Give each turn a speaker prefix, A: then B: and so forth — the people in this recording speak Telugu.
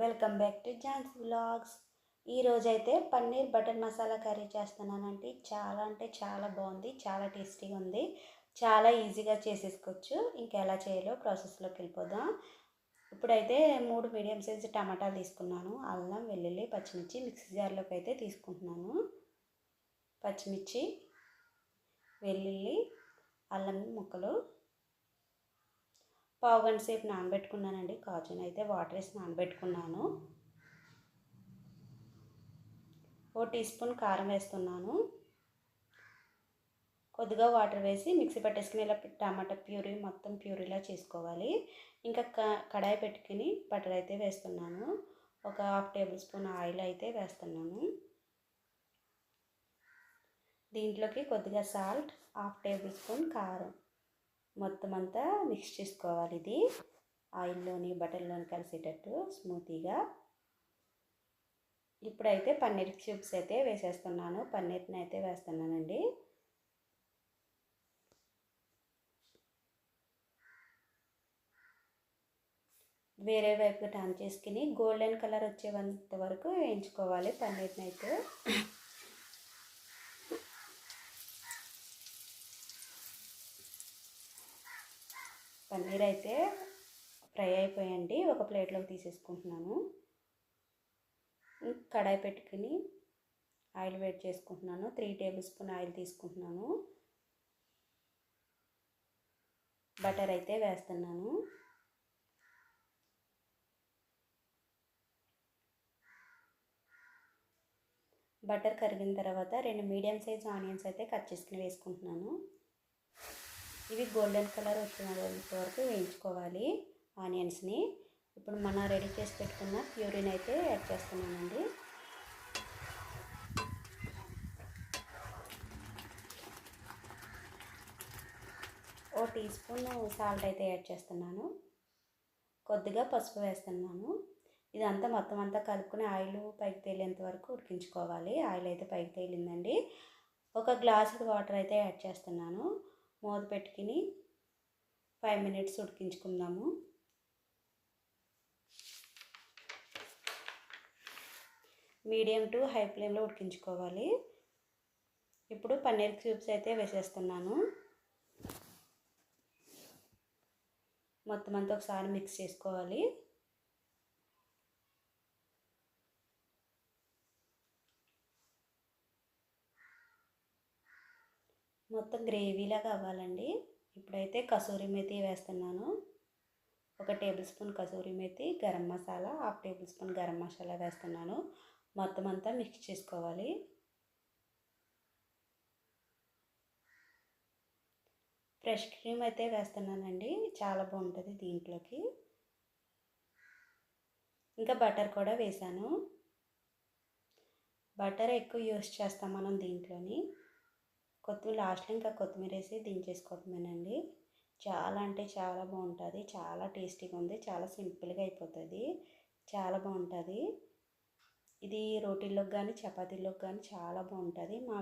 A: Welcome back to John's vlogs. ఈరోజైతే పన్నీర్ బటర్ మసాలా కర్రీ చేస్తున్నానండి. చాలా అంటే చాలా బాగుంది చాలా టేస్టీగా ఉంది. చాలా ఈజీగా చేసేసుకోవచ్చు. ఇంకా ఎలా చేయాలో ప్రాసెస్లోకి వెళ్ళిపోదాం. ఇప్పుడైతే మూడు మీడియం సైజ్ టమాటాలు తీసుకున్నాను. అల్లం వెల్లుల్లి పచ్చిమిర్చి మిక్సీ జార్లోకి అయితే తీసుకుంటున్నాను. పచ్చిమిర్చి వెల్లుల్లి అల్లం ముక్కలు పావు గంట సేపు నానబెట్టుకున్నానండి. కాజును అయితే వాటర్ వేసి నానబెట్టుకున్నాను. ఓ టీ స్పూన్ కారం వేస్తున్నాను. కొద్దిగా వాటర్ వేసి మిక్సీ పట్టేసుకుని ఇలా టమాటా ప్యూరీ మొత్తం ప్యూరీలా చేసుకోవాలి. ఇంకా కడాయి పెట్టుకుని బటర్ అయితే వేస్తున్నాను. ఒక హాఫ్ టేబుల్ స్పూన్ ఆయిల్ అయితే వేస్తున్నాను. దీంట్లోకి కొద్దిగా సాల్ట్ హాఫ్ టేబుల్ స్పూన్ కారం. మొత్తం అంతా మిక్స్ చేసుకోవాలి ఇది. ఆయిల్లోని బటర్లోని కలిసేటట్టు స్మూతీగా ఇప్పుడైతే పన్నీర్ క్యూబ్స్ అయితే వేసేస్తున్నాను. పన్నీర్ని అయితే వేస్తున్నానండి. వేరే వైపు టర్న్ చేసుకుని గోల్డెన్ కలర్ వచ్చేంత వరకు వేయించుకోవాలి పన్నీర్ని అయితే. పన్నీర్ అయితే ఫ్రై అయిపోయండి. ఒక ప్లేట్లోకి తీసేసుకుంటున్నాను. కడాయి పెట్టుకుని ఆయిల్ వేడి చేసుకుంటున్నాను. త్రీ టేబుల్ స్పూన్ ఆయిల్ తీసుకుంటున్నాను. బటర్ అయితే వేస్తున్నాను. బటర్ కరిగిన తర్వాత రెండు మీడియం సైజ్ ఆనియన్స్ అయితే కట్ చేసుకుని వేసుకుంటున్నాను. ఇవి గోల్డెన్ కలర్ వచ్చినంత వరకు వేయించుకోవాలి. ఆనియన్స్ని. ఇప్పుడు మనం రెడీ చేసి పెట్టుకున్న ప్యూరిన్ అయితే యాడ్ చేస్తున్నానండి. ఓ టీ స్పూన్ సాల్ట్ అయితే యాడ్ చేస్తున్నాను. కొద్దిగా పసుపు వేస్తున్నాను. ఇదంతా మొత్తం అంతా కలుపుకొని ఆయిల్ పైకి తేలేంత వరకు ఉడికించుకోవాలి. ఆయిల్ అయితే పైకి తేలిందండి. ఒక గ్లాసు వాటర్ అయితే యాడ్ చేస్తున్నాను. మూత పెట్టుకుని ఫైవ్ మినిట్స్ ఉడికించుకుందాము. మీడియం టు హై ఫ్లేమ్లో ఉడికించుకోవాలి. ఇప్పుడు పన్నీర్ క్యూబ్స్ అయితే వేసేస్తున్నాను. మొత్తం అంతా ఒకసారి మిక్స్ చేసుకోవాలి. మొత్తం గ్రేవీలాగా అవ్వాలండి. ఇప్పుడైతే కసూరి మెతి వేస్తున్నాను. ఒక tablespoon kasuri methi garam masala half tablespoon garam masala వేస్తున్నాను. మొత్తం అంతా మిక్స్ చేసుకోవాలి. ఫ్రెష్ క్రీమ్ అయితే వేస్తున్నానండి. చాలా బాగుంటుంది దీంట్లోకి. ఇంకా బటర్ కూడా వేసాను బటర్ ఎక్కువ యూస్ చేస్తాం మనం దీంట్లోని. కొత్తిమీర లాస్ట్లో ఇంకా కొత్తిమీర వేసి దించేసుకోవటమేనండి చాలా అంటే చాలా బాగుంటుంది. చాలా టేస్టీగా ఉంది. చాలా సింపుల్గా అయిపోతుంది. చాలా బాగుంటుంది. ఇది రోటీల్లోకి కానీ చపాతీలోకి కానీ చాలా బాగుంటుంది. మా